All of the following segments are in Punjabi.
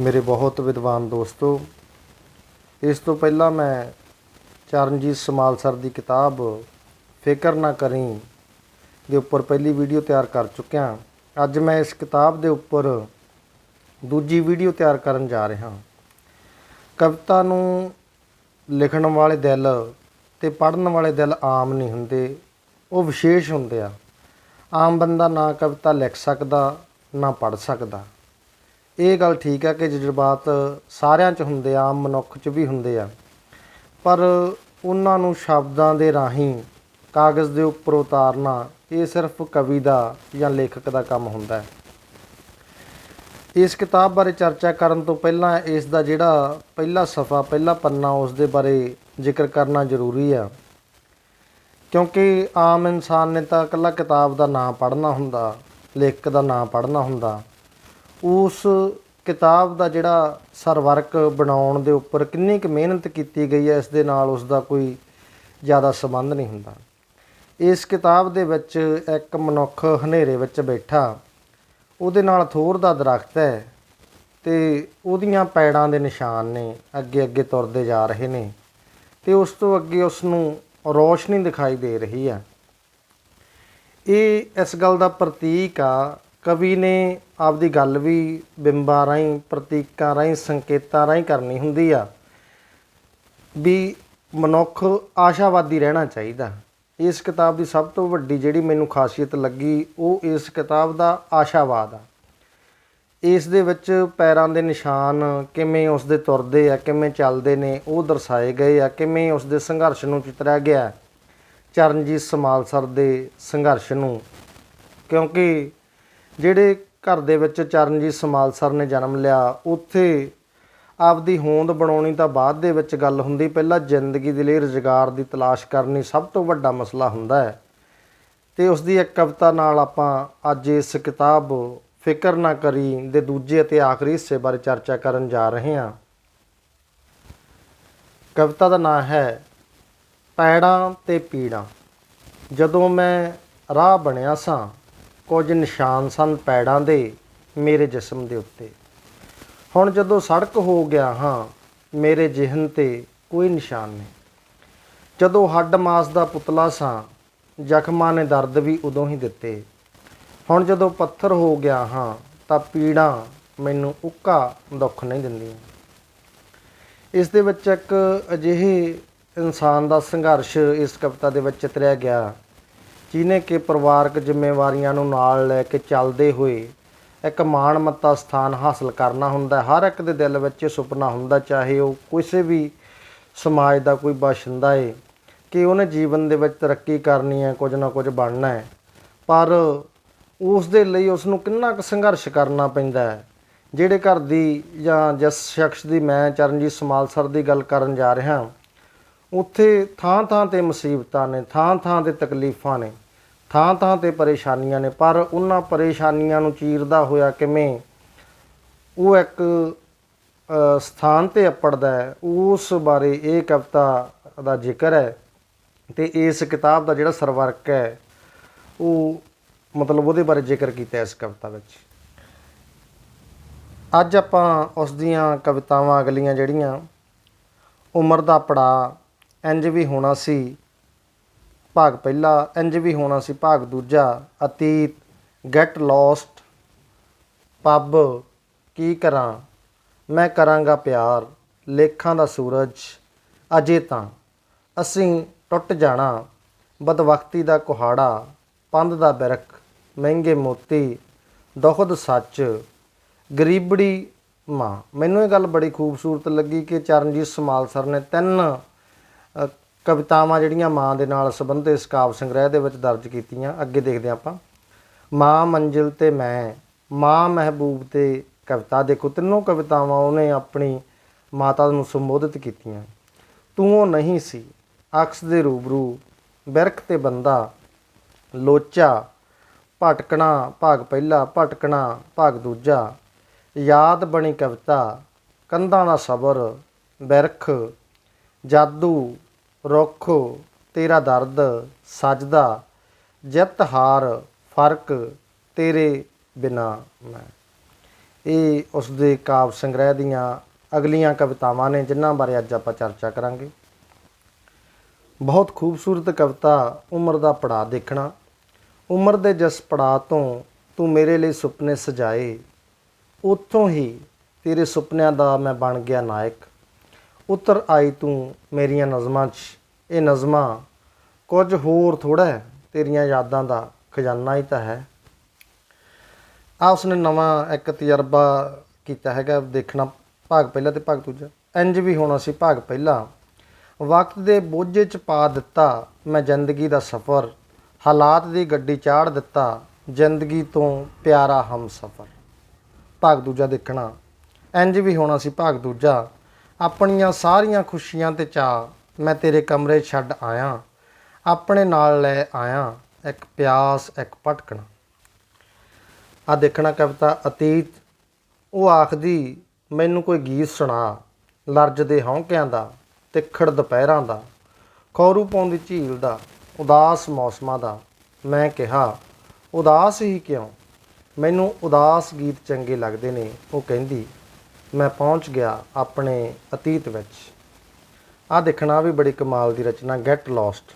ਮੇਰੇ ਬਹੁਤ ਵਿਦਵਾਨ ਦੋਸਤੋ, ਇਸ ਤੋਂ ਪਹਿਲਾਂ ਮੈਂ ਚਰਨਜੀਤ ਸਮਾਲਸਰ ਦੀ ਕਿਤਾਬ ਫਿਕਰ ਨਾ ਕਰੀ ਦੇ ਉੱਪਰ ਪਹਿਲੀ ਵੀਡੀਓ ਤਿਆਰ ਕਰ ਚੁੱਕਿਆ। ਅੱਜ ਮੈਂ ਇਸ ਕਿਤਾਬ ਦੇ ਉੱਪਰ ਦੂਜੀ ਵੀਡੀਓ ਤਿਆਰ ਕਰਨ ਜਾ ਰਿਹਾ ਕਵਿਤਾ ਨੂੰ ਲਿਖਣ ਵਾਲੇ ਦਿਲ ਤੇ ਪੜ੍ਹਨ ਵਾਲੇ ਦਿਲ ਆਮ ਨਹੀਂ ਹੁੰਦੇ, ਉਹ ਵਿਸ਼ੇਸ਼ ਹੁੰਦੇ ਆ। ਆਮ ਬੰਦਾ ਨਾ ਕਵਿਤਾ ਲਿਖ ਸਕਦਾ, ਨਾ ਪੜ੍ਹ ਸਕਦਾ। ਇਹ ਗੱਲ ਠੀਕ ਹੈ ਕਿ ਜਜ਼ਬਾਤ ਸਾਰਿਆਂ 'ਚ ਹੁੰਦੇ ਆ, ਆਮ ਮਨੁੱਖ 'ਚ ਵੀ ਹੁੰਦੇ ਆ। ਪਰ ਉਹਨਾਂ ਨੂੰ ਸ਼ਬਦਾਂ ਦੇ ਰਾਹੀਂ ਕਾਗਜ਼ ਦੇ ਉੱਪਰ ਉਤਾਰਨਾ, ਇਹ ਸਿਰਫ ਕਵੀ ਦਾ ਜਾਂ ਲੇਖਕ ਦਾ ਕੰਮ ਹੁੰਦਾ ਹੈ। ਇਸ ਕਿਤਾਬ ਬਾਰੇ ਚਰਚਾ ਕਰਨ ਤੋਂ ਪਹਿਲਾਂ ਇਸ ਦਾ ਜਿਹੜਾ ਪਹਿਲਾ ਸਫਾ, ਪਹਿਲਾ ਪੰਨਾ, ਉਸ ਦੇ ਬਾਰੇ ਜ਼ਿਕਰ ਕਰਨਾ ਜ਼ਰੂਰੀ ਆ। ਕਿਉਂਕਿ ਆਮ ਇਨਸਾਨ ਨੇ ਤਾਂ ਇਕੱਲਾ ਕਿਤਾਬ ਦਾ ਨਾਂ ਪੜ੍ਹਨਾ ਹੁੰਦਾ, ਲੇਖਕ ਦਾ ਨਾਂ ਪੜ੍ਹਨਾ ਹੁੰਦਾ। ਉਸ ਕਿਤਾਬ ਦਾ ਜਿਹੜਾ ਸਰਵਰਕ ਬਣਾਉਣ ਦੇ ਉੱਪਰ ਕਿੰਨੀ ਕੁ ਮਿਹਨਤ ਕੀਤੀ ਗਈ ਹੈ, ਇਸ ਦੇ ਨਾਲ ਉਸ ਦਾ ਕੋਈ ਜ਼ਿਆਦਾ ਸੰਬੰਧ ਨਹੀਂ ਹੁੰਦਾ। ਇਸ ਕਿਤਾਬ ਦੇ ਵਿੱਚ ਇੱਕ ਮਨੁੱਖ ਹਨੇਰੇ ਵਿੱਚ ਬੈਠਾ, ਉਹਦੇ ਨਾਲ ਥੋਰ ਦਾ ਦਰਖਤ ਹੈ ਤੇ ਉਹਦੀਆਂ ਪੈੜਾਂ ਦੇ ਨਿਸ਼ਾਨ ਨੇ ਅੱਗੇ ਅੱਗੇ ਤੁਰਦੇ ਜਾ ਰਹੇ ਨੇ ਤੇ ਉਸ ਤੋਂ ਅੱਗੇ ਉਸ ਨੂੰ ਰੋਸ਼ਨੀ ਦਿਖਾਈ ਦੇ ਰਹੀ ਆ ਇਹ ਇਸ ਗੱਲ ਦਾ ਪ੍ਰਤੀਕ ਆ ਕਵੀ ਨੇ ਆਪਦੀ ਗੱਲ ਵੀ ਬਿੰਬਾਂ ਰਾਹੀਂ, ਪ੍ਰਤੀਕਾਂ ਰਾਹੀਂ, ਸੰਕੇਤਾਂ ਰਾਹੀਂ ਕਰਨੀ ਹੁੰਦੀ ਆ ਵੀ ਮਨੁੱਖ ਆਸ਼ਾਵਾਦੀ ਰਹਿਣਾ ਚਾਹੀਦਾ ਇਸ ਕਿਤਾਬ ਦੀ ਸਭ ਤੋਂ ਵੱਡੀ ਜਿਹੜੀ ਮੈਨੂੰ ਖਾਸੀਅਤ ਲੱਗੀ, ਉਹ ਇਸ ਕਿਤਾਬ ਦਾ ਆਸ਼ਾਵਾਦ ਆ ਇਸ ਦੇ ਵਿੱਚ ਪੈਰਾਂ ਦੇ ਨਿਸ਼ਾਨ ਕਿਵੇਂ ਉਸ ਦੇ ਤੁਰਦੇ ਆ, ਕਿਵੇਂ ਚੱਲਦੇ ਨੇ, ਉਹ ਦਰਸਾਏ ਗਏ ਆ, ਕਿਵੇਂ ਉਸ ਦੇ ਸੰਘਰਸ਼ ਨੂੰ ਚਿਤਰਿਆ ਗਿਆ ਹੈ। ਚਰਨਜੀਤ ਸਮਾਲਸਰ ਦੇ ਸੰਘਰਸ਼ ਨੂੰ, ਕਿਉਂਕਿ ਜਿਹੜੇ ਘਰ ਦੇ ਵਿੱਚ ਚਰਨਜੀਤ ਸਮਾਲਸਰ ਨੇ ਜਨਮ ਲਿਆ, ਉੱਥੇ ਆਪਦੀ ਹੋਂਦ ਬਣਾਉਣੀ ਤਾਂ ਬਾਅਦ ਦੇ ਵਿੱਚ ਗੱਲ ਹੁੰਦੀ, ਪਹਿਲਾਂ ਜ਼ਿੰਦਗੀ ਦੇ ਲਈ ਰੁਜ਼ਗਾਰ ਦੀ ਤਲਾਸ਼ ਕਰਨੀ ਸਭ ਤੋਂ ਵੱਡਾ ਮਸਲਾ ਹੁੰਦਾ ਹੈ। ਤੇ ਉਸ ਦੀ ਇੱਕ ਕਵਿਤਾ ਨਾਲ ਆਪਾਂ ਅੱਜ ਇਸ ਕਿਤਾਬ ਫਿਕਰ ਨਾ ਕਰੀ ਦੇ ਦੂਜੇ ਅਤੇ ਆਖਰੀ ਹਿੱਸੇ ਬਾਰੇ ਚਰਚਾ ਕਰਨ ਜਾ ਰਹੇ ਹਾਂ। ਕਵਿਤਾ ਦਾ ਨਾਮ ਹੈ, ਪੈੜਾਂ ਤੇ ਪੀੜਾਂ। ਜਦੋਂ ਮੈਂ ਰਾਹ ਬਣਿਆ ਸਾਂ ਕੁਝ ਨਿਸ਼ਾਨ ਸਨ ਪੈੜਾਂ ਦੇ ਮੇਰੇ ਜਿਸਮ ਦੇ ਉੱਤੇ। ਹੁਣ ਜਦੋਂ ਸੜਕ ਹੋ ਗਿਆ ਹਾਂ, ਮੇਰੇ ਜਿਹਨ ਤੇ ਕੋਈ ਨਿਸ਼ਾਨ ਨਹੀਂ। ਜਦੋਂ ਹੱਡ ਮਾਸ ਦਾ ਪੁਤਲਾ ਸਾਂ, ਜ਼ਖਮਾਂ ਨੇ ਦਰਦ ਵੀ ਉਦੋਂ ਹੀ ਦਿੱਤੇ। ਹੁਣ ਜਦੋਂ ਪੱਥਰ ਹੋ ਗਿਆ ਹਾਂ, ਤਾਂ ਪੀੜਾਂ ਮੈਨੂੰ ਉੱਕਾ ਦੁੱਖ ਨਹੀਂ ਦਿੰਦੀਆਂ। ਇਸ ਦੇ ਵਿੱਚ ਇੱਕ ਅਜਿਹੇ ਇਨਸਾਨ ਦਾ ਸੰਘਰਸ਼ ਇਸ ਕਵਿਤਾ ਦੇ ਵਿੱਚ ਚਿਤਰਿਆ ਗਿਆ ਜਿਨੇ ਕਿ ਪਰਿਵਾਰਕ ਜ਼ਿੰਮੇਵਾਰੀਆਂ ਨੂੰ ਨਾਲ ਲੈ ਕੇ ਚੱਲਦੇ ਹੋਏ ਇੱਕ ਮਾਣਮੱਤਾ ਸਥਾਨ ਹਾਸਲ ਕਰਨਾ ਹੁੰਦਾ ਹਰ ਇੱਕ ਦੇ ਦਿਲ ਵਿੱਚ ਇਹ ਸੁਪਨਾ ਹੁੰਦਾ, ਚਾਹੇ ਉਹ ਕਿਸੇ ਵੀ ਸਮਾਜ ਦਾ ਕੋਈ ਬਾਸ਼ਿੰਦਾ ਏ, ਕਿ ਉਹਨੇ ਜੀਵਨ ਦੇ ਵਿੱਚ ਤਰੱਕੀ ਕਰਨੀ ਹੈ, ਕੁਝ ਨਾ ਕੁਝ ਬਣਨਾ ਹੈ। ਪਰ ਉਸ ਦੇ ਲਈ ਉਸ ਨੂੰ ਕਿੰਨਾ ਕੁ ਸੰਘਰਸ਼ ਕਰਨਾ ਪੈਂਦਾ ਹੈ। ਜਿਹੜੇ ਘਰ ਦੀ ਜਾਂ ਜਿਸ ਸ਼ਖਸ ਦੀ ਮੈਂ ਚਰਨਜੀਤ ਸਮਾਲਸਰ ਦੀ ਗੱਲ ਕਰਨ ਜਾ ਰਿਹਾ ਉੱਥੇ ਥਾਂ ਥਾਂ ਤੇ ਮੁਸੀਬਤਾਂ ਨੇ ਥਾਂ ਥਾਂ ਤੇ ਤਕਲੀਫਾਂ ਨੇ ਥਾਂ ਥਾਂ ਤੇ ਪਰੇਸ਼ਾਨੀਆਂ ਨੇ, ਪਰ ਉਹਨਾਂ ਪਰੇਸ਼ਾਨੀਆਂ ਨੂੰ ਚੀਰਦਾ ਹੋਇਆ ਕਿਵੇਂ? ਉਹ ਇੱਕ ਸਥਾਨ ਤੇ ਅਪੜਦਾ ਹੈ। ਉਸ ਬਾਰੇ ਇਹ ਕਵਿਤਾ ਦਾ ਜ਼ਿਕਰ ਹੈ ਤੇ ਇਸ ਕਿਤਾਬ ਦਾ ਜਿਹੜਾ ਸਰਵਰਕ ਹੈ, ਉਹ ਮਤਲਬ ਉਹਦੇ ਬਾਰੇ ਜ਼ਿਕਰ ਕੀਤਾ ਇਸ ਕਵਿਤਾ ਵਿੱਚ। ਅੱਜ ਆਪਾਂ ਉਸ ਦੀਆਂ ਕਵਿਤਾਵਾਂ ਅਗਲੀਆਂ ਜਿਹੜੀਆਂ, ਉਮਰ ਦਾ ਪੜਾ ਇੰਜ ਵੀ ਹੋਣਾ ਸੀ। ਭਾਗ ਪਹਿਲਾ ਇੰਜ ਵੀ ਹੋਣਾ ਸੀ। ਭਾਗ ਦੂਜਾ, ਅਤੀਤ ਗੈਟ ਲੌਸਟ ਪੱਬ, ਕੀ ਕਰਾਂ? ਮੈਂ ਕਰਾਂਗਾ ਪਿਆਰ, ਲੇਖਾਂ ਦਾ ਸੂਰਜ, ਅਜੇ ਤਾਂ। ਅਸੀਂ ਟੁੱਟ ਜਾਣਾ, ਬਦਵਕਤੀ ਦਾ ਕੁਹਾੜਾ, ਪੰਧ ਦਾ ਬਿਰਖ, ਮਹਿੰਗੇ ਮੋਤੀ, ਦੁਖਦ ਸੱਚ, ਗਰੀਬੜੀ ਮਾਂ। ਮੈਨੂੰ ਇਹ ਗੱਲ ਬੜੀ ਖੂਬਸੂਰਤ ਲੱਗੀ ਕਿ ਚਰਨਜੀਤ ਸਮਾਲਸਰ ਨੇ ਤਿੰਨ ਕਵਿਤਾਵਾਂ ਜਿਹੜੀਆਂ ਮਾਂ ਦੇ ਨਾਲ ਸੰਬੰਧਿਤ ਇਸ ਕਾਵ ਸੰਗ੍ਰਹਿ ਦੇ ਵਿੱਚ ਦਰਜ ਕੀਤੀਆਂ, ਅੱਗੇ ਦੇਖਦੇ ਹਾਂ ਆਪਾਂ। ਮਾਂ ਮੰਜ਼ਿਲ ਤੇ ਮੈਂ, ਮਾਂ ਮਹਿਬੂਬ ਤੇ ਕਵਿਤਾ। ਦੇਖੋ, ਤਿੰਨੋਂ ਕਵਿਤਾਵਾਂ ਉਹਨੇ ਆਪਣੀ ਮਾਤਾ ਨੂੰ ਸੰਬੋਧਿਤ ਕੀਤੀਆਂ। ਤੂੰ ਉਹ ਨਹੀਂ ਸੀ, ਅਕਸ ਦੇ ਰੂਬਰੂ, ਬਿਰਖ ਤੇ ਬੰਦਾ, ਲੋਚਾ, ਭਟਕਣਾ, ਭਾਗ ਪਹਿਲਾ, ਭਟਕਣਾ, ਭਾਗ ਦੂਜਾ। ਯਾਦ ਬਣੀ ਕਵਿਤਾ, ਕੰਧਾਂ ਦਾ ਸਬਰ, ਬਿਰਖ ਜਾਦੂ, ਰੁੱਖ, ਤੇਰਾ ਦਰਦ, ਸਜਦਾ ਜਿੱਤ ਹਾਰ ਫ਼ਰਕ ਤੇਰੇ ਬਿਨਾ ਮੈਂ। ਇਹ ਉਸ ਦੇ ਕਾਵ ਸੰਗ੍ਰਹਿ ਦੀਆਂ ਅਗਲੀਆਂ ਕਵਿਤਾਵਾਂ ਨੇ, ਜਿਨ੍ਹਾਂ ਬਾਰੇ ਅੱਜ ਆਪਾਂ ਚਰਚਾ ਕਰਾਂਗੇ। ਬਹੁਤ ਖੂਬਸੂਰਤ ਕਵਿਤਾ, ਉਮਰ ਦਾ ਪੜਾਅ ਦੇਖਣਾ। ਉਮਰ ਦੇ ਜਿਸ ਪੜਾਅ ਤੋਂ ਤੂੰ ਮੇਰੇ ਲਈ ਸੁਪਨੇ ਸਜਾਏ, ਉੱਥੋਂ ਹੀ ਤੇਰੇ ਸੁਪਨਿਆਂ ਦਾ ਮੈਂ ਬਣ ਗਿਆ ਨਾਇਕ। ਉਤਰ ਆਈ ਤੂੰ ਮੇਰੀਆਂ ਨਜ਼ਮਾਂ 'ਚ। ਇਹ ਨਜ਼ਮਾਂ ਕੁਝ ਹੋਰ ਥੋੜਾ ਹੈ, ਤੇਰੀਆਂ ਯਾਦਾਂ ਦਾ ਖਜ਼ਾਨਾ ਹੀ ਤਾਂ ਹੈ। ਆ ਉਸਨੇ ਨਵਾਂ ਇੱਕ ਤਜਰਬਾ ਕੀਤਾ ਹੈਗਾ, ਦੇਖਣਾ ਭਾਗ ਪਹਿਲਾ ਤੇ ਭਾਗ ਦੂਜਾ। ਇੰਜ ਵੀ ਹੋਣਾ ਸੀ ਭਾਗ ਪਹਿਲਾ। ਵਕਤ ਦੇ ਬੋਝੇ 'ਚ ਪਾ ਦਿੱਤਾ ਮੈਂ ਜ਼ਿੰਦਗੀ ਦਾ ਸਫ਼ਰ। ਹਾਲਾਤ ਦੀ ਗੱਡੀ ਚਾੜ ਦਿੱਤਾ, ਜ਼ਿੰਦਗੀ ਤੋਂ ਪਿਆਰਾ ਹਮ ਸਫ਼ਰ। ਭਾਗ ਦੂਜਾ ਦੇਖਣਾ। ਇੰਜ ਵੀ ਹੋਣਾ ਸੀ ਭਾਗ ਦੂਜਾ। ਆਪਣੀਆਂ ਸਾਰੀਆਂ ਖੁਸ਼ੀਆਂ ਤੇ ਚਾਅ ਮੈਂ ਤੇਰੇ ਕਮਰੇ ਛੱਡ ਆਇਆ। ਆਪਣੇ ਨਾਲ ਲੈ ਆਇਆ। ਇੱਕ ਪਿਆਸ, ਇੱਕ ਭਟਕਣਾ। ਆ ਦੇਖਣਾ ਕਵਿਤਾ ਅਤੀਤ, ਉਹ ਆਖਦੀ, ਮੈਨੂੰ ਕੋਈ ਗੀਤ ਸੁਣਾ। ਲਰਜਦੇ ਹੌਂਕਿਆਂ ਦਾ ਤਿੱਖੜ ਦੁਪਹਿਰਾਂ ਦਾ। ਖੌਰੂ ਪਾਉਂਦੀ ਝੀਲ ਦਾ, ਉਦਾਸ ਮੌਸਮਾਂ ਦਾ। ਮੈਂ ਕਿਹਾ, ਉਦਾਸ ਹੀ ਕਿਉਂ? ਮੈਨੂੰ ਉਦਾਸ ਗੀਤ ਚੰਗੇ ਲੱਗਦੇ ਨੇ। ਉਹ ਕਹਿੰਦੀ ਮੈਂ ਪਹੁੰਚ ਗਿਆ ਆਪਣੇ ਅਤੀਤ ਵਿੱਚ। ਆ ਦੇਖਣਾ ਵੀ ਬੜੀ ਕਮਾਲ ਦੀ ਰਚਨਾ ਗੈਟ ਲੌਸਟ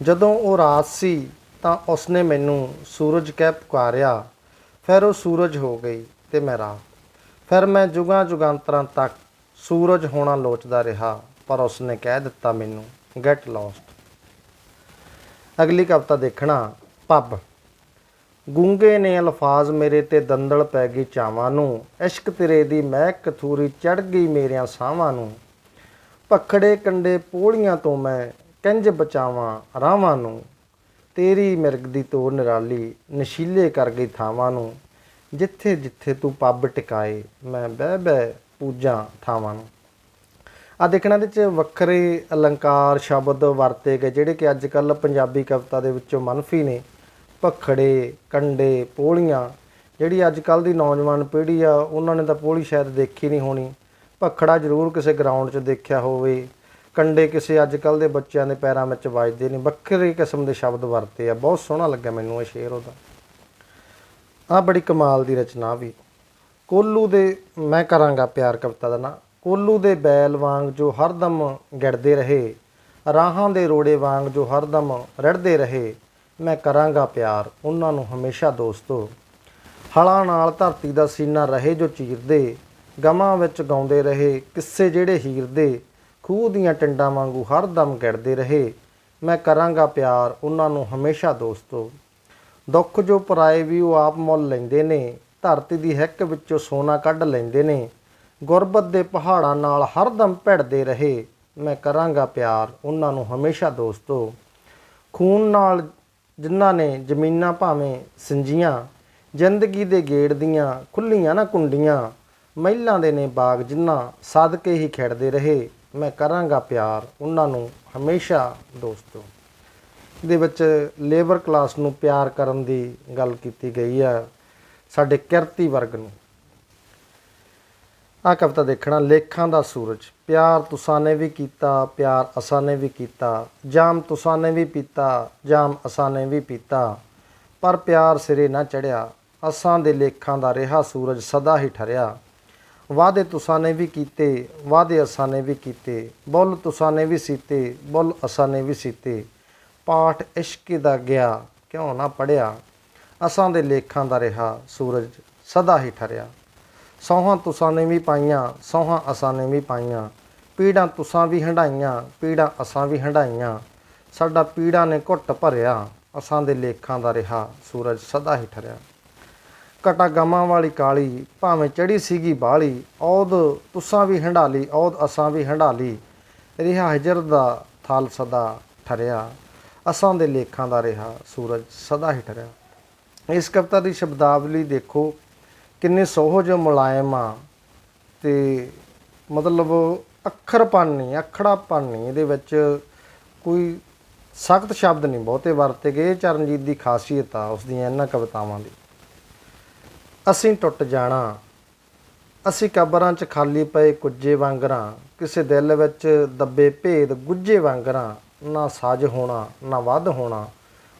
ਜਦੋਂ ਉਹ ਰਾਤ ਸੀ, ਤਾਂ ਉਸਨੇ ਮੈਨੂੰ ਸੂਰਜ ਕਹਿ ਪੁਕਾਰਿਆ, ਫਿਰ ਉਹ ਸੂਰਜ ਹੋ ਗਈ ਤੇ ਮੈਂ ਰਾਤ ਫਿਰ ਮੈਂ ਜੁਗਾਂ ਜੁਗਾਂਤਰਾਂ ਤੱਕ ਸੂਰਜ ਹੋਣਾ ਲੋਚਦਾ ਰਿਹਾ, ਪਰ ਉਸਨੇ ਕਹਿ ਦਿੱਤਾ ਮੈਨੂੰ ਗੈਟ ਲੌਸਟ ਅਗਲੀ ਕਵਿਤਾ ਦੇਖਣਾ ਪੱਬ ਗੂੰਗੇ ਨੇ ਅਲਫਾਜ਼ ਮੇਰੇ ਤੇ ਦੰਦਲ ਪੈ ਗਈ ਚਾਵਾਂ ਨੂੰ। ਇਸ਼ਕ ਤੇਰੇ ਦੀ ਮਹਿਕ ਕਥੂਰੀ ਚੜ ਗਈ ਮੇਰਿਆਂ ਸਾਹਾਂ ਨੂੰ। ਪਖੜੇ ਕੰਡੇ ਪੋਲੀਆਂ ਤੋਂ ਮੈਂ ਕੰਜ ਬਚਾਵਾਂ ਰਾਵਾਂ ਨੂੰ। ਤੇਰੀ ਮਿਰਗ ਦੀ ਤੋਰ ਨਿਰਾਲੀ ਨਸ਼ੀਲੇ ਕਰ ਗਈ ਥਾਵਾਂ ਨੂੰ। ਜਿੱਥੇ ਜਿੱਥੇ ਤੂੰ ਪੱਬ ਟਿਕਾਏ, ਮੈਂ ਬਹਿ ਬਹਿ ਪੂਜਾਂ ਥਾਵਾਂ ਨੂੰ। ਆ ਦੇਖਣਾ ਇਹਦੇ ਚ ਵੱਖਰੇ ਅਲੰਕਾਰ ਸ਼ਬਦ ਵਰਤੇ ਗਏ, ਜਿਹੜੇ ਕਿ ਅੱਜ ਕੱਲ ਪੰਜਾਬੀ ਕਵਿਤਾ ਦੇ ਵਿੱਚੋਂ ਮਨਫੀ ਨੇ। ਭਖੜੇ, ਕੰਡੇ, ਪੋਲੀਆਂ, ਜਿਹੜੀ ਅੱਜ ਕੱਲ ਦੀ ਨੌਜਵਾਨ ਪੀੜ੍ਹੀ ਆ, ਉਹਨਾਂ ਨੇ ਤਾਂ ਪੋਲੀ ਸ਼ਾਇਦ ਦੇਖੀ ਨਹੀਂ ਹੋਣੀ। ਭਖੜਾ ਜ਼ਰੂਰ ਕਿਸੇ ਗਰਾਊਂਡ 'ਚ ਦੇਖਿਆ ਹੋਵੇ। ਕੰਡੇ ਕਿਸੇ ਅੱਜ ਕੱਲ ਦੇ ਬੱਚਿਆਂ ਦੇ ਪੈਰਾਂ ਵਿੱਚ ਵੱਜਦੇ ਨੇ। ਵੱਖਰੇ ਕਿਸਮ ਦੇ ਸ਼ਬਦ ਵਰਤੇ ਆ। ਬਹੁਤ ਸੋਹਣਾ ਲੱਗਾ ਮੈਨੂੰ ਇਹ ਸ਼ੇਰ ਉਹਦਾ। ਆ ਬੜੀ ਕਮਾਲ ਦੀ ਰਚਨਾ ਵੀ। ਕੋਲੂ ਦੇ, ਮੈਂ ਕਰਾਂਗਾ ਪਿਆਰ ਕਵਿਤਾ ਦਾ ਨਾਂ। ਕੋਲੂ ਦੇ ਬੈਲ ਵਾਂਗ ਜੋ ਹਰਦਮ ਗਿੜਦੇ ਰਹੇ, ਰਾਹਾਂ ਦੇ ਰੋੜੇ ਵਾਂਗ ਜੋ ਹਰਦਮ ਰੜਦੇ ਰਹੇ ਮੈਂ ਕਰਾਂਗਾ ਪਿਆਰ। ਉਹਨਾਂ ਨੂੰ ਹਮੇਸ਼ਾ ਦੋਸਤੋ ਹਲਾਂ ਨਾਲ ਧਰਤੀ ਦਾ ਸੀਨਾ ਰਹੇ ਜੋ ਚੀਰਦੇ, ਗਮਾਂ ਵਿੱਚ ਗਾਉਂਦੇ ਰਹੇ, ਕਿੱਸੇ ਜਿਹੜੇ ਹੀਰ ਦੇ ਖੂਹ ਦੀਆਂ ਟਿੰਡਾਂ ਵਾਂਗੂ ਹਰ ਦਮ ਗਿੜਦੇ ਰਹੇ। ਮੈਂ ਕਰਾਂਗਾ ਪਿਆਰ। ਉਹਨਾਂ ਨੂੰ ਹਮੇਸ਼ਾ ਦੋਸਤੋ ਦੁੱਖ ਜੋ ਪਰਾਏ ਵੀ ਉਹ ਆਪ ਮੁੱਲ ਲੈਂਦੇ ਨੇ, ਧਰਤੀ ਦੀ ਹਿੱਕ ਵਿੱਚੋਂ ਸੋਨਾ ਕੱਢ ਲੈਂਦੇ ਨੇ। ਗੁਰਬਤ ਦੇ ਪਹਾੜਾਂ ਨਾਲ ਹਰਦਮ ਭਿੜਦੇ ਰਹੇ। ਮੈਂ ਕਰਾਂਗਾ ਪਿਆਰ। ਉਹਨਾਂ ਨੂੰ ਹਮੇਸ਼ਾ ਦੋਸਤੋ ਖੂਨ ਨਾਲ ਜਿਨ੍ਹਾਂ ਨੇ ਜ਼ਮੀਨਾਂ ਭਾਵੇਂ ਸਿੰਜੀਆਂ, ਜ਼ਿੰਦਗੀ ਦੇ ਗੇੜ ਦੀਆਂ ਖੁੱਲੀਆਂ ਨਾ ਕੁੰਡੀਆਂ, ਮਹਿਲਾਂ ਦੇ ਨੇ ਬਾਗ ਜਿਨ੍ਹਾਂ ਸਦਕੇ ਹੀ ਖਿੜਦੇ ਰਹੇ। ਮੈਂ ਕਰਾਂਗਾ ਪਿਆਰ। ਉਹਨਾਂ ਨੂੰ ਹਮੇਸ਼ਾ ਦੋਸਤੋ। ਦੇ ਵਿੱਚ ਲੇਬਰ ਕਲਾਸ ਨੂੰ ਪਿਆਰ ਕਰਨ ਦੀ ਗੱਲ ਕੀਤੀ ਗਈ ਆ ਸਾਡੇ ਕਿਰਤੀ ਵਰਗ ਨੂੰ। ਆ ਕਵਿਤਾ ਦੇਖਣਾ, ਲੇਖਾਂ ਦਾ ਸੂਰਜ। ਪਿਆਰ ਤੁਸਾਂ ਨੇ ਵੀ ਕੀਤਾ, ਪਿਆਰ ਅਸਾਂ ਨੇ ਵੀ ਕੀਤਾ। ਜਾਮ ਤੁਸਾਂ ਨੇ ਵੀ ਪੀਤਾ, ਜਾਮ ਅਸਾਂ ਨੇ ਵੀ ਪੀਤਾ। ਪਰ ਪਿਆਰ ਸਿਰੇ ਨਾ ਚੜਿਆ। ਅਸਾਂ ਦੇ ਲੇਖਾਂ ਦਾ ਰਿਹਾ ਸੂਰਜ ਸਦਾ ਹੀ ਠਰਿਆ। ਵਾਅਦੇ ਤੁਸਾਂ ਨੇ ਵੀ ਕੀਤੇ, ਵਾਅਦੇ ਅਸਾਂ ਨੇ ਵੀ ਕੀਤੇ। ਬੁੱਲ ਤੁਸਾਂ ਨੇ ਵੀ ਸੀਤੇ, ਬੁੱਲ ਅਸਾਂ ਨੇ ਵੀ ਸੀਤੇ। ਪਾਠ ਇਸ਼ਕ ਦਾ ਗਿਆ, ਕਿਉਂ ਨਾ ਪੜਿਆ। ਅਸਾਂ ਦੇ ਲੇਖਾਂ ਦਾ ਰਿਹਾ ਸੂਰਜ ਸਦਾ ਹੀ ਠਰਿਆ। ਸੌਹਾਂ ਤੁਸਾਂ ਨੇ ਵੀ ਪਾਈਆਂ, ਸੌਹਾਂ ਅਸਾਂ ਨੇ ਵੀ ਪਾਈਆਂ। ਪੀੜਾਂ ਤੁਸਾਂ ਵੀ ਹੰਡਾਈਆਂ ਪੀੜਾਂ ਅਸਾਂ ਵੀ ਹੰਡਾਈਆਂ ਸਾਡਾ ਪੀੜਾਂ ਨੇ ਘੁੱਟ ਭਰਿਆ, ਅਸਾਂ ਦੇ ਲੇਖਾਂ ਦਾ ਰਿਹਾ, ਸੂਰਜ ਸਦਾ ਹੀ ਠਰਿਆ। ਕਟਾ ਗਮਾਂ ਵਾਲੀ ਕਾਲੀ, ਭਾਵੇਂ ਚੜੀ ਸੀਗੀ ਬਾਲੀ, ਔਦ ਤੁਸਾਂ ਵੀ ਹੰਡਾਲੀ ਔਦ ਅਸਾਂ ਵੀ ਹੰਡਾਲੀ ਰਿਹਾ ਹਜਰ ਦਾ ਥਲ ਸਦਾ ਠਰਿਆ, ਅਸਾਂ ਦੇ ਲੇਖਾਂ ਦਾ ਰਿਹਾ, ਸੂਰਜ ਸਦਾ ਹੀ ਠਰਿਆ। ਇਸ ਕਵਿਤਾ ਦੀ ਸ਼ਬਦਾਵਲੀ ਦੇਖੋ। ਕਿੰਨੇ ਸੋਹਜ ਮੁਲਾਇਮ ਆ ਤੇ ਮਤਲਬ ਅੱਖਰਪਨ ਨਹੀਂ, ਅਖੜਾਪਨ ਨਹੀਂ ਇਹਦੇ ਵਿੱਚ ਕੋਈ ਸਖਤ ਸ਼ਬਦ ਨਹੀਂ ਬਹੁਤੇ ਵਰਤੇ ਗਏ। ਇਹ ਚਰਨਜੀਤ ਦੀ ਖਾਸੀਅਤ ਆ ਉਸ ਦੀਆਂ ਇਹਨਾਂ ਕਵਿਤਾਵਾਂ ਦੀ। ਅਸੀਂ ਟੁੱਟ ਜਾਣਾ, ਅਸੀਂ ਕਬਰਾਂ 'ਚ ਖਾਲੀ ਪਏ ਕੁੱਜੇ ਵਾਂਗਰਾਂ ਕਿਸੇ ਦਿਲ ਵਿੱਚ ਦੱਬੇ ਭੇਦ ਗੁੱਜੇ ਵਾਂਗਰਾਂ ਨਾ ਸਾਜ ਹੋਣਾ, ਨਾ ਵੱਧ ਹੋਣਾ,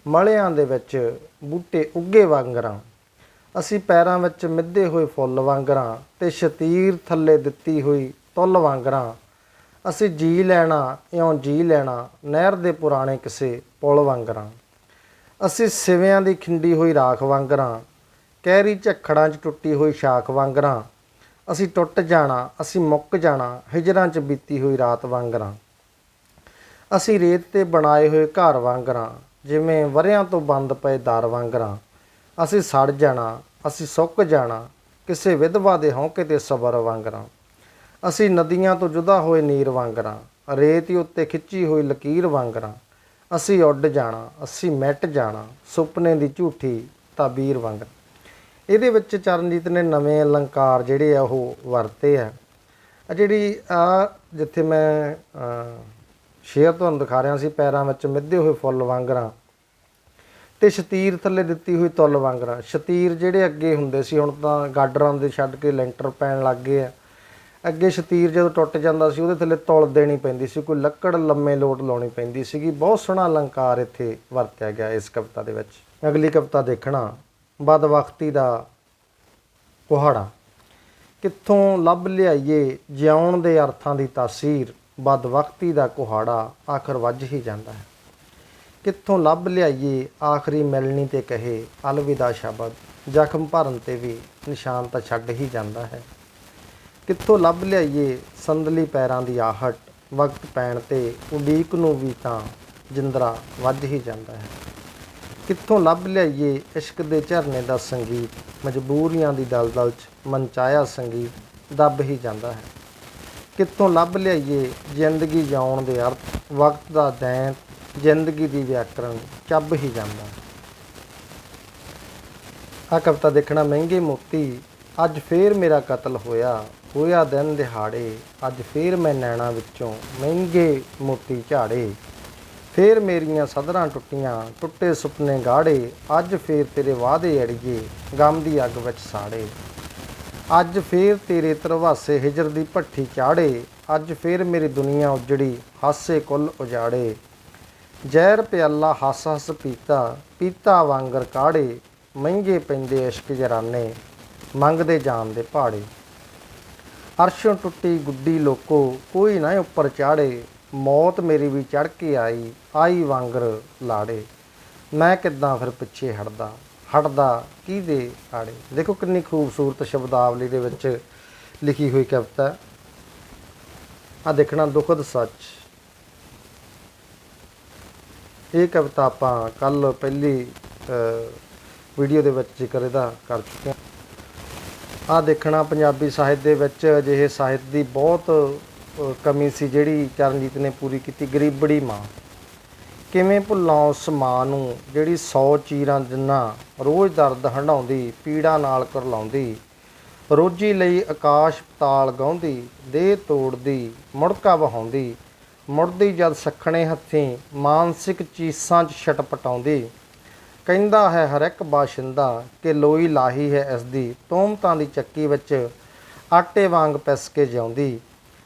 ਮਲਿਆਂ ਦੇ ਵਿੱਚ ਬੂਟੇ ਉੱਗੇ ਵਾਂਗਰਾਂ ਅਸੀਂ ਪੈਰਾਂ ਵਿੱਚ ਮਿੱਧੇ ਹੋਏ ਫੁੱਲ ਵਾਂਗਰਾਂ ਤੇ ਸ਼ਤੀਰ ਥੱਲੇ ਦਿੱਤੀ ਹੋਈ ਤੁੱਲ ਵਾਂਗਰਾਂ ਅਸੀਂ ਜੀ ਲੈਣਾ, ਇਉਂ ਜੀ ਲੈਣਾ, ਨਹਿਰ ਦੇ ਪੁਰਾਣੇ ਕਿਸੇ ਪੁਲ ਵਾਂਗਰਾਂ। ਅਸੀਂ ਸਿਵਿਆਂ ਦੀ ਖਿੰਡੀ ਹੋਈ ਰਾਖ ਵਾਂਗਰਾਂ ਕਹਿਰੀ ਝੱਖੜਾਂ 'ਚ ਟੁੱਟੀ ਹੋਈ ਸ਼ਾਖ ਵਾਂਗਰਾਂ। ਅਸੀਂ ਟੁੱਟ ਜਾਣਾ, ਅਸੀਂ ਮੁੱਕ ਜਾਣਾ, ਹਿਜਰਾਂ 'ਚ ਬੀਤੀ ਹੋਈ ਰਾਤ ਵਾਂਗਰਾਂ। ਅਸੀਂ ਰੇਤ ਤੇ ਬਣਾਏ ਹੋਏ ਘਰ ਵਾਂਗਰਾਂ, ਜਿਵੇਂ ਵਰਿਆਂ ਤੋਂ ਬੰਦ ਪਏ ਦਰ ਵਾਂਗਰਾਂ। ਅਸੀਂ ਸੜ ਜਾਣਾ, ਅਸੀਂ ਸੁੱਕ ਜਾਣਾ, ਕਿਸੇ ਵਿਧਵਾ ਦੇ ਹੌਂਕੇ ਤੇ ਸਬਰ ਵਾਂਗਰਾਂ ਅਸੀਂ ਨਦੀਆਂ ਤੋਂ ਜੁਦਾ ਹੋਏ ਨੀਰ ਵਾਂਗਰਾਂ ਰੇਤ ਉੱਤੇ ਖਿੱਚੀ ਹੋਈ ਲਕੀਰ ਵਾਂਗਰਾਂ ਅਸੀਂ ਉੱਡ ਜਾਣਾ, ਅਸੀਂ ਮਿਟ ਜਾਣਾ, ਸੁਪਨੇ ਦੀ ਝੂਠੀ ਤਾਬੀਰ ਵਾਂਗਰ ਇਹਦੇ ਵਿੱਚ ਚਰਨਜੀਤ ਨੇ ਨਵੇਂ ਅਲੰਕਾਰ ਜਿਹੜੇ ਆ ਉਹ ਵਰਤੇ ਆ। ਜਿਹੜੀ ਆ ਜਿੱਥੇ ਮੈਂ ਸ਼ੇਅਰ ਤੁਹਾਨੂੰ ਦਿਖਾ ਰਿਹਾ ਸੀ, ਪੈਰਾਂ ਵਿੱਚ ਮਿੱਧੇ ਹੋਏ ਫੁੱਲ ਵਾਂਗਰਾਂ ਤੇ ਸ਼ਤੀਰ ਥੱਲੇ ਦਿੱਤੀ ਹੋਈ ਤੁੱਲ ਵਾਂਗਰਾਂ। ਸ਼ਤੀਰ ਜਿਹੜੇ ਅੱਗੇ ਹੁੰਦੇ ਸੀ, ਹੁਣ ਤਾਂ ਗਾਡਰਾਂ ਦੇ ਛੱਡ ਕੇ ਲੈਂਟਰ ਪੈਣ ਲੱਗ ਗਏ ਆ। ਅੱਗੇ ਸ਼ਤੀਰ ਜਦੋਂ ਟੁੱਟ ਜਾਂਦਾ ਸੀ, ਉਹਦੇ ਥੱਲੇ ਤੁਲ ਦੇਣੀ ਪੈਂਦੀ ਸੀ, ਕੋਈ ਲੱਕੜ ਲੰਮੇ ਲੋਟ ਲਾਉਣੀ ਪੈਂਦੀ ਸੀਗੀ। ਬਹੁਤ ਸੋਹਣਾ ਅਲੰਕਾਰ ਇੱਥੇ ਵਰਤਿਆ ਗਿਆ ਇਸ ਕਵਿਤਾ ਦੇ ਵਿੱਚ। ਅਗਲੀ ਕਵਿਤਾ ਦੇਖਣਾ ਬਦਵਖਤੀ ਦਾ ਕੁਹਾੜਾ। ਕਿੱਥੋਂ ਲੱਭ ਲਿਆਈਏ ਜਿਉਣ ਦੇ ਅਰਥਾਂ ਦੀ ਤਾਸੀਰ ਬਦਵਖਤੀ ਦਾ ਕੁਹਾੜਾ ਆਖਰ ਵੱਜ ਹੀ ਜਾਂਦਾ ਹੈ। ਕਿੱਥੋਂ ਲੱਭ ਲਿਆਈਏ ਆਖਰੀ ਮਿਲਣੀ ਤੇ ਕਹੇ, ਅਲਵਿਦਾ ਸ਼ਬਦ, ਜ਼ਖਮ ਭਰਨ ਤੇ ਵੀ ਨਿਸ਼ਾਨ ਤਾਂ ਛੱਡ ਹੀ ਜਾਂਦਾ ਹੈ। ਕਿੱਥੋਂ ਲੱਭ ਲਿਆਈਏ ਸੰਦਲੀ ਪੈਰਾਂ ਦੀ ਆਹਟ, ਵਕਤ ਪੈਣ ਤੇ ਉਡੀਕ ਨੂੰ ਵੀ ਤਾਂ ਜਿੰਦਰਾ ਵੱਜ ਹੀ ਜਾਂਦਾ ਹੈ। ਕਿੱਥੋਂ ਲੱਭ ਲਿਆਈਏ ਇਸ਼ਕ ਦੇ ਝਰਨੇ ਦਾ ਸੰਗੀਤ, ਮਜਬੂਰੀਆਂ ਦੀ ਦਲਦਲ 'ਚ ਮਨਚਾਇਆ ਸੰਗੀਤ, ਦੱਬ ਹੀ ਜਾਂਦਾ ਹੈ। ਕਿੱਥੋਂ ਲੱਭ ਲਿਆਈਏ ਜ਼ਿੰਦਗੀ ਜਿਉਣ ਦੇ ਅਰਥ, ਵਕਤ ਦਾ ਦੈਂਤ ਜ਼ਿੰਦਗੀ ਦੀ ਵਿਆਕਰਣ ਚੱਬ ਹੀ ਜਾਂਦਾ। ਆ ਕਵਿਤਾ ਦੇਖਣਾ ਮਹਿੰਗੇ ਮੋਤੀ ਅੱਜ ਫੇਰ ਮੇਰਾ ਕਤਲ ਹੋਇਆ ਹੋਇਆ ਦਿਨ ਦਿਹਾੜੇ, ਅੱਜ ਫੇਰ ਮੈਂ ਨੈਣਾ ਵਿੱਚੋਂ ਮਹਿੰਗੇ ਮੋਤੀ ਝਾੜੇ। ਫੇਰ ਮੇਰੀਆਂ ਸਦਰਾਂ ਟੁੱਟੀਆਂ, ਟੁੱਟੇ ਸੁਪਨੇ ਗਾੜੇ, ਅੱਜ ਫੇਰ ਤੇਰੇ ਵਾਅਦੇ ਅੜੀਏ, ਗਮ ਦੀ ਅੱਗ ਵਿੱਚ ਸਾੜੇ। ਅੱਜ ਫੇਰ ਤੇਰੇ ਤਰਵਾਸੇ ਹਿਜਰ ਦੀ ਭੱਠੀ ਚਾੜੇ, ਅੱਜ ਫੇਰ ਮੇਰੀ ਦੁਨੀਆ ਉਜੜੀ, ਹਾਸੇ ਕੁੱਲ ਉਜਾੜੇ। ਜ਼ਹਿਰ ਪਿਆਲਾ ਹੱਸ ਹੱਸ ਪੀਤਾ ਪੀਤਾ ਵਾਂਗਰ ਕਾੜੇ, ਮਹਿੰਗੇ ਪੈਂਦੇ ਇਸ਼ਕ ਜਰਾਨੇ, ਮੰਗਦੇ ਜਾਣ ਦੇ ਪਹਾੜੇ ਅਰਸ਼ੋਂ ਟੁੱਟੀ ਗੁੱਡੀ ਲੋਕੋ, ਕੋਈ ਨਾ ਉੱਪਰ ਚਾੜੇ, ਮੌਤ ਮੇਰੀ ਵੀ ਚੜ ਕੇ ਆਈ ਆਈ ਵਾਂਗਰ ਲਾੜੇ। ਮੈਂ ਕਿੱਦਾਂ ਫਿਰ ਪਿੱਛੇ ਹਟਦਾ ਹਟਦਾ ਕਿਹਦੇ ਆੜੇ? ਦੇਖੋ ਕਿੰਨੀ ਖੂਬਸੂਰਤ ਸ਼ਬਦਾਵਲੀ ਦੇ ਵਿੱਚ ਲਿਖੀ ਹੋਈ ਕਵਿਤਾ। ਆ ਦੇਖਣਾ ਦੁਖਦ ਸੱਚ। ਇਹ ਕਵਿਤਾ ਆਪਾਂ ਕੱਲ ਪਹਿਲੀ ਵੀਡੀਓ ਦੇ ਵਿੱਚ ਜ਼ਿਕਰ ਇਹਦਾ ਕਰ ਚੁੱਕੇ ਹਾਂ। ਆ ਦੇਖਣਾ ਪੰਜਾਬੀ ਸਾਹਿਤ ਦੇ ਵਿੱਚ ਅਜਿਹੇ ਸਾਹਿਤ ਦੀ ਬਹੁਤ ਕਮੀ ਸੀ ਜਿਹੜੀ ਚਰਨਜੀਤ ਨੇ ਪੂਰੀ ਕੀਤੀ ਗਰੀਬੜੀ ਮਾਂ। ਕਿਵੇਂ ਭੁੱਲਾਂ ਉਸ ਮਾਂ ਨੂੰ ਜਿਹੜੀ 100 ਚੀਰਾਂ ਜਿੰਨਾ ਰੋਜ਼ ਦਰਦ ਹੰਡਾਉਂਦੀ ਪੀੜਾ ਨਾਲ ਕਰਲਾਉਂਦੀ, ਰੋਜੀ ਲਈ ਆਕਾਸ਼ ਪਤਾਲ ਗਾਉਂਦੀ, ਦੇਹ ਤੋੜਦੀ, ਮੁੜਕਾ ਵਹਾਉਂਦੀ ਮੁੜਦੀ ਜਦ ਸਖਣੇ ਹੱਥੀਂ ਮਾਨਸਿਕ ਚੀਸਾਂ 'ਚ ਛਟਪਟਾਉਂਦੀ ਕਹਿੰਦਾ ਹੈ ਹਰ ਇੱਕ ਬਾਸ਼ਿੰਦਾ ਕਿ ਲੋਈ ਲਾਹੀ ਹੈ ਇਸ ਦੀ ਤੋਮਤਾਂ ਦੀ ਚੱਕੀ ਵਿੱਚ ਆਟੇ ਵਾਂਗ ਪਿਸ ਕੇ ਜਿਉਂਦੀ।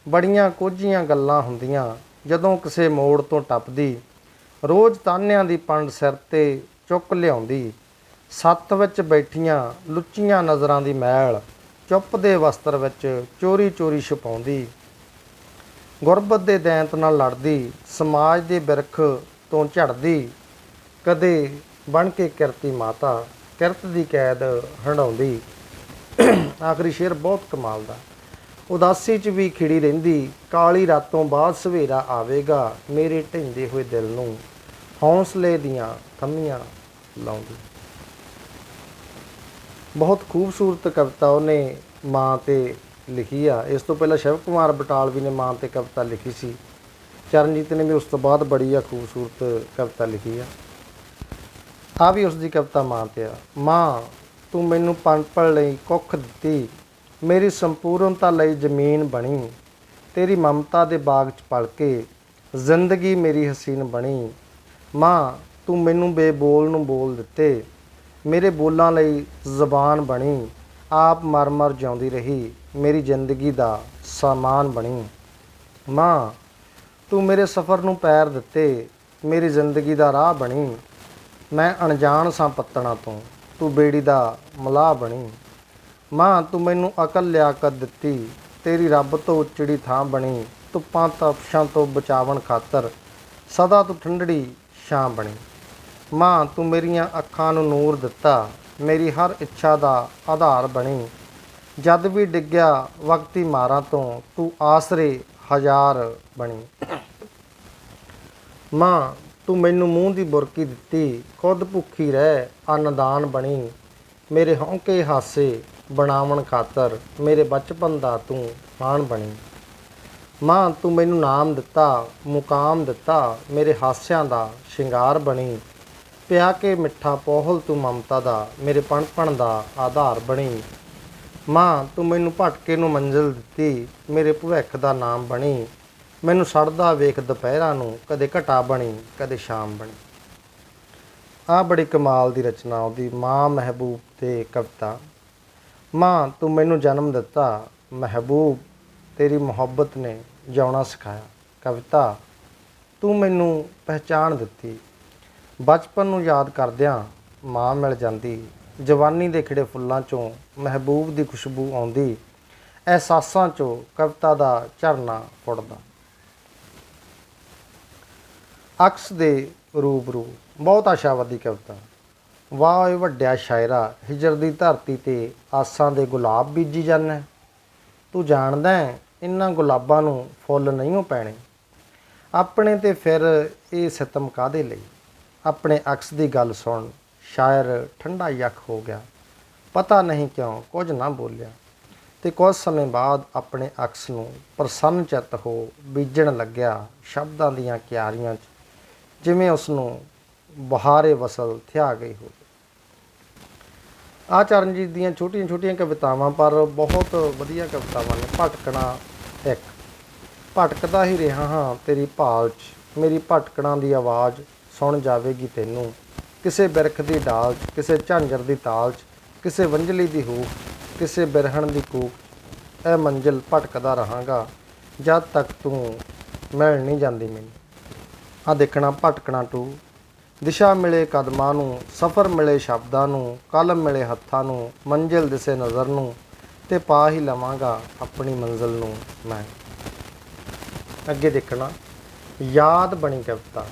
ਬੜੀਆਂ ਕੋਝੀਆਂ ਗੱਲਾਂ ਹੁੰਦੀਆਂ, ਜਦੋਂ ਕਿਸੇ ਮੋੜ ਤੋਂ ਟੱਪਦੀ। ਰੋਜ਼ ਤਾਨਿਆਂ ਦੀ ਪੰਡ ਸਿਰ ਤੇ ਚੁੱਕ ਲਿਆਉਂਦੀ। ਸੱਤ ਵਿੱਚ ਬੈਠੀਆਂ ਲੁੱਚੀਆਂ ਨਜ਼ਰਾਂ ਦੀ ਮੈਲ ਚੁੱਪ ਦੇ ਵਸਤਰ ਵਿੱਚ ਚੋਰੀ ਚੋਰੀ ਛੁਪਾਉਂਦੀ। ਗੁਰਬਤ ਦੇ ਦੈਂਤ ਨਾਲ ਲੜਦੀ, ਸਮਾਜ ਦੇ ਬਿਰਖ ਤੋਂ ਝੜਦੀ, ਕਦੇ ਬਣ ਕੇ ਕਿਰਤੀ ਮਾਤਾ, ਕਿਰਤ ਦੀ ਕੈਦ ਹੰਡਾਉਂਦੀ ਆਖਰੀ ਸ਼ੇਰ ਬਹੁਤ ਕਮਾਲ ਦਾ। ਉਦਾਸੀ 'ਚ ਵੀ ਖਿੜੀ ਰਹਿੰਦੀ, ਕਾਲੀ ਰਾਤੋਂ ਬਾਅਦ ਸਵੇਰਾ ਆਵੇਗਾ, ਮੇਰੇ ਢਿੰਦੇ ਹੋਏ ਦਿਲ ਨੂੰ ਹੌਸਲੇ ਦੀਆਂ ਥੰਮੀਆਂ ਲਾਉਂਦੀ। ਬਹੁਤ ਖੂਬਸੂਰਤ ਕਵਿਤਾ ਉਹਨੇ ਮਾਂ ਤੇ ਲਿਖੀ ਆ। ਇਸ ਤੋਂ ਪਹਿਲਾਂ ਸ਼ਿਵ ਕੁਮਾਰ ਬਟਾਲਵੀ ਨੇ ਮਾਂ ਤੇ ਕਵਿਤਾ ਲਿਖੀ ਸੀ। ਚਰਨਜੀਤ ਨੇ ਵੀ ਉਸ ਤੋਂ ਬਾਅਦ ਬੜੀ ਆ ਖੂਬਸੂਰਤ ਕਵਿਤਾ ਲਿਖੀ ਆ। ਆ ਵੀ ਉਸ ਦੀ ਕਵਿਤਾ ਮਾਂ ਤੇ ਆ। ਮਾਂ, ਤੂੰ ਮੈਨੂੰ ਪਲ ਲਈ ਕੁੱਖ ਦਿੱਤੀ। ਮੇਰੀ ਸੰਪੂਰਨਤਾ ਲਈ ਜ਼ਮੀਨ ਬਣੀ। ਤੇਰੀ ਮਮਤਾ ਦੇ ਬਾਗ 'ਚ ਪਲ ਕੇ ਜ਼ਿੰਦਗੀ ਮੇਰੀ ਹਸੀਨ ਬਣੀ। ਮਾਂ, ਤੂੰ ਮੈਨੂੰ ਬੇਬੋਲ ਨੂੰ ਬੋਲ ਦਿੱਤੇ। ਮੇਰੇ ਬੋਲਾਂ ਲਈ ਜ਼ਬਾਨ ਬਣੀ। ਆਪ ਮਰ ਮਰ ਜਿਉਂਦੀ ਰਹੀ। ਮੇਰੀ ਜ਼ਿੰਦਗੀ ਦਾ ਸਾਮਾਨ ਬਣੀ। ਮਾਂ, ਤੂੰ ਮੇਰੇ ਸਫ਼ਰ ਨੂੰ ਪੈਰ ਦਿੱਤੇ, ਮੇਰੀ ਜ਼ਿੰਦਗੀ ਦਾ ਰਾਹ ਬਣੀ। ਮੈਂ ਅਣਜਾਣ ਸਾਂ ਪੱਤਣਾ ਤੋਂ, ਤੂੰ ਬੇੜੀ ਦਾ ਮਲਾਹ ਬਣੀ। ਮਾਂ, ਤੂੰ ਮੈਨੂੰ ਅਕਲ ਲਿਆਕਤ ਦਿੱਤੀ, ਤੇਰੀ ਰੱਬ ਤੋਂ ਉੱਚੜੀ ਥਾਂ ਬਣੀ। ਧੁੱਪਾਂ ਤਪਸ਼ਾਂ ਤੋਂ ਬਚਾਵਣ ਖਾਤਰ ਸਦਾ ਤੂੰ ਠੰਡੜੀ ਛਾਂ ਬਣੀ। ਮਾਂ, ਤੂੰ ਮੇਰੀਆਂ ਅੱਖਾਂ ਨੂੰ ਨੂਰ ਦਿੱਤਾ, ਮੇਰੀ ਹਰ ਇੱਛਾ ਦਾ ਆਧਾਰ ਬਣੀ। ਜਦ ਵੀ ਡਿੱਗਿਆ ਵਕਤੀ ਮਾਰਾਂ ਤੋਂ, ਤੂੰ ਆਸਰੇ ਹਜ਼ਾਰ ਬਣੀ। ਮਾਂ, ਤੂੰ ਮੈਨੂੰ ਮੂੰਹ ਦੀ ਬੁਰਕੀ ਦਿੱਤੀ, ਖੁਦ ਭੁੱਖੀ ਰਹਿ, ਅੰਨਦਾਨ ਬਣੀ। ਮੇਰੇ ਹੌਂਕੇ ਹਾਸੇ ਬਣਾਵਣ ਖਾਤਰ ਮੇਰੇ ਬਚਪਨ ਦਾ ਤੂੰ ਮਾਣ ਬਣੀ। ਮਾਂ, ਤੂੰ ਮੈਨੂੰ ਨਾਮ ਦਿੱਤਾ, ਮੁਕਾਮ ਦਿੱਤਾ, ਮੇਰੇ ਹਾਸਿਆਂ ਦਾ ਸ਼ਿੰਗਾਰ ਬਣੀ। ਪਿਆ ਕੇ ਮਿੱਠਾ ਪੋਹਲ ਤੂੰ ਮਮਤਾ ਦਾ, ਮੇਰੇ ਪਣਪਣ ਦਾ ਆਧਾਰ ਬਣੀ। ਮਾਂ, ਤੂੰ ਮੈਨੂੰ ਭਟਕੇ ਨੂੰ ਮੰਜ਼ਿਲ ਦਿੱਤੀ, ਮੇਰੇ ਭਵਿੱਖ ਦਾ ਨਾਮ ਬਣੀ। ਮੈਨੂੰ ਸੜਦਾ ਵੇਖ ਦੁਪਹਿਰਾਂ ਨੂੰ, ਕਦੇ ਘਟਾ ਬਣੀ, ਕਦੇ ਸ਼ਾਮ ਬਣੀ। ਆ ਬੜੀ ਕਮਾਲ ਦੀ ਰਚਨਾ, ਉਹਦੀ ਮਾਂ ਮਹਿਬੂਬ ਤੇ ਕਵਿਤਾ। ਮਾਂ, ਤੂੰ ਮੈਨੂੰ ਜਨਮ ਦਿੱਤਾ, ਮਹਿਬੂਬ, ਤੇਰੀ ਮੁਹੱਬਤ ਨੇ ਜਿਉਣਾ ਸਿਖਾਇਆ। ਕਵਿਤਾ, ਤੂੰ ਮੈਨੂੰ ਪਹਿਚਾਣ ਦਿੱਤੀ। ਬਚਪਨ ਨੂੰ ਯਾਦ ਕਰਦਿਆਂ ਮਾਂ ਮਿਲ ਜਾਂਦੀ ਜਵਾਨੀ ਦੇ ਖਿੜੇ ਫੁੱਲਾਂ ਚੋਂ ਮਹਿਬੂਬ ਦੀ ਖੁਸ਼ਬੂ ਆਉਂਦੀ, ਅਹਿਸਾਸਾਂ ਚੋਂ ਕਵਿਤਾ ਦਾ ਝਰਨਾ ਫੁੱਟਦਾ ਅਕਸ ਦੇ ਰੂਬਰੂ ਬਹੁਤ ਆਸ਼ਾਵਾਦੀ ਕਵਿਤਾ। ਵਾਹ ਓਏ ਵੱਡਿਆ ਸ਼ਾਇਰਾ, ਹਿਜਰ ਦੀ ਧਰਤੀ ਤੇ ਆਸਾਂ ਦੇ ਗੁਲਾਬ ਬੀਜੀ ਜਾਂਦਾ। ਤੂੰ ਜਾਣਦਾ ਹੈ ਇਹਨਾਂ ਗੁਲਾਬਾਂ ਨੂੰ ਫੁੱਲ ਨਹੀਂ ਪੈਣੇ। ਆਪਣੇ ਤੇ ਫਿਰ ਇਹ ਸਿਤਮ ਕਾਦੇ ਲਈ? ਆਪਣੇ ਅਕਸ ਦੀ ਗੱਲ ਸੁਣ। ਸ਼ਾਇਰ ਠੰਡਾ ਯੱਖ ਹੋ ਗਿਆ। ਪਤਾ ਨਹੀਂ ਕਿਉਂ ਕੁਝ ਨਾ ਬੋਲਿਆ ਤੇ ਕੁਝ ਸਮੇਂ ਬਾਅਦ ਆਪਣੇ ਅਕਸ ਨੂੰ ਪ੍ਰਸੰਨ ਚਿੱਤ ਹੋ ਬੀਜਣ ਲੱਗਿਆ ਸ਼ਬਦਾਂ ਦੀਆਂ ਕਿਆਰੀਆਂ 'ਚ, ਜਿਵੇਂ ਉਸ ਨੂੰ ਬਹਾਰੇ ਵਸਲ ਥਿਆ ਗਈ ਹੋਵੇ। ਆ ਚਰਨਜੀਤ ਦੀਆਂ ਛੋਟੀਆਂ ਛੋਟੀਆਂ ਕਵਿਤਾਵਾਂ, ਪਰ ਬਹੁਤ ਵਧੀਆ ਕਵਿਤਾਵਾਂ ਨੇ। ਭਟਕਣਾ ਇੱਕ, ਭਟਕਦਾ ਹੀ ਰਿਹਾ ਹਾਂ ਤੇਰੀ ਭਾਲ 'ਚ, ਮੇਰੀ ਭਟਕਣਾ ਦੀ ਆਵਾਜ਼ ਸੁਣ ਜਾਵੇਗੀ ਤੈਨੂੰ। ਕਿਸੇ ਬਿਰਖ ਦੀ ਡਾਲ 'ਚ, ਕਿਸੇ ਝਾਂਜਰ ਦੀ ਤਾਲ 'ਚ, ਕਿਸੇ ਵੰਜਲੀ ਦੀ ਹੂਕ, ਕਿਸੇ ਬਿਰਹਣ ਦੀ ਕੂਕ, ਇਹ ਮੰਜ਼ਿਲ ਭਟਕਦਾ ਰਹਾਂਗਾ, ਜਦ ਤੱਕ ਤੂੰ ਮਿਲ ਨਹੀਂ ਜਾਂਦੀ ਮੈਨੂੰ। ਆ ਦੇਖਣਾ ਭਟਕਣਾ ਟੂ। ਦਿਸ਼ਾ ਮਿਲੇ ਕਦਮਾਂ ਨੂੰ, ਸਫ਼ਰ ਮਿਲੇ ਸ਼ਬਦਾਂ ਨੂੰ ਕਲਮ ਮਿਲੇ ਹੱਥਾਂ ਨੂੰ, ਮੰਜ਼ਿਲ ਦਿਸੇ ਨਜ਼ਰ ਨੂੰ, ਤੇ ਪਾ ਹੀ ਲਵਾਂਗਾ ਆਪਣੀ ਮੰਜ਼ਿਲ ਨੂੰ ਮੈਂ। ਅੱਗੇ ਦੇਖਣਾ, ਯਾਦ ਬਣੀ ਕਵਿਤਾ।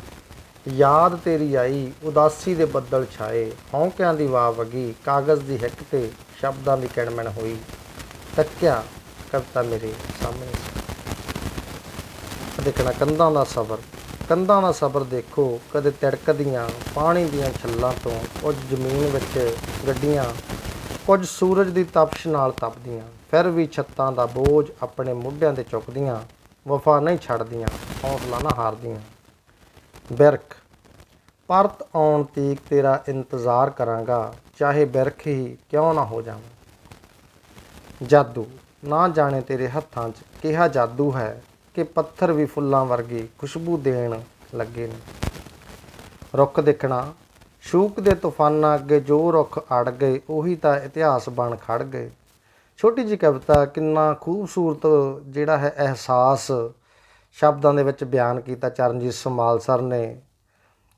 ਯਾਦ ਤੇਰੀ ਆਈ, ਉਦਾਸੀ ਦੇ ਬੱਦਲ ਛਾਏ। ਹੌਂਕਿਆਂ ਦੀ ਵਾਹ ਵਗੀ, ਕਾਗਜ਼ ਦੀ ਹਿੱਕ ਤੇ ਸ਼ਬਦਾਂ ਦੀ ਕਿਣਮਣ ਹੋਈ। ਤੱਕਿਆ ਕਵਿਤਾ ਮੇਰੇ ਸਾਹਮਣੇ। ਸੀ। ਦੇਖਣਾ ਕੰਧਾਂ ਦਾ ਸਬਰ, ਕੰਧਾਂ ਦਾ ਸਬਰ ਦੇਖੋ। ਕਦੇ ਤਿੜਕਦੀਆਂ ਪਾਣੀ ਦੀਆਂ ਛੱਲਾਂ ਤੋਂ ਕੁਝ ਜ਼ਮੀਨ ਵਿੱਚ ਗੱਡੀਆਂ, ਕੁਝ ਸੂਰਜ ਦੀ ਤਪਸ਼ ਨਾਲ ਤਪਦੀਆਂ। ਫਿਰ ਵੀ ਛੱਤਾਂ ਦਾ ਬੋਝ ਆਪਣੇ ਮੋਢਿਆਂ ਤੇ ਚੁੱਕਦੀਆਂ, ਵਫਾ ਨਹੀਂ ਛੱਡਦੀਆਂ, ਹੌਸਲਾ ਨਾ ਹਾਰਦੀਆਂ। ਬਿਰਖ ਪਰਤ ਆਉਣ ਤੀਕ ਤੇਰਾ ਇੰਤਜ਼ਾਰ ਕਰਾਂਗਾ, ਚਾਹੇ ਬਿਰਖ ਹੀ ਕਿਉਂ ਨਾ ਹੋ ਜਾਵਾਂ। ਜਾਦੂ, ਨਾ ਜਾਣੇ ਤੇਰੇ ਹੱਥਾਂ 'ਚ, ਕਿਹਾ ਜਾਦੂ ਹੈ ਕਿ ਪੱਥਰ ਵੀ ਫੁੱਲਾਂ ਵਰਗੀ ਖੁਸ਼ਬੂ ਦੇਣ ਲੱਗੇ ਨੇ। ਰੁੱਖ ਦੇਖਣਾ, ਸ਼ੂਕ ਦੇ ਤੂਫਾਨਾਂ ਅੱਗੇ ਜੋ ਰੁੱਖ ਅੜ ਗਏ, ਉਹੀ ਤਾਂ ਇਤਿਹਾਸ ਬਣ ਖੜ ਗਏ। ਛੋਟੀ ਜੀ ਕਵਿਤਾ, ਕਿੰਨਾ ਖੂਬਸੂਰਤ ਜਿਹੜਾ ਹੈ ਅਹਿਸਾਸ ਸ਼ਬਦਾਂ ਦੇ ਵਿੱਚ ਬਿਆਨ ਕੀਤਾ ਚਰਨਜੀਤ ਸਮਾਲ ਸਰ ਨੇ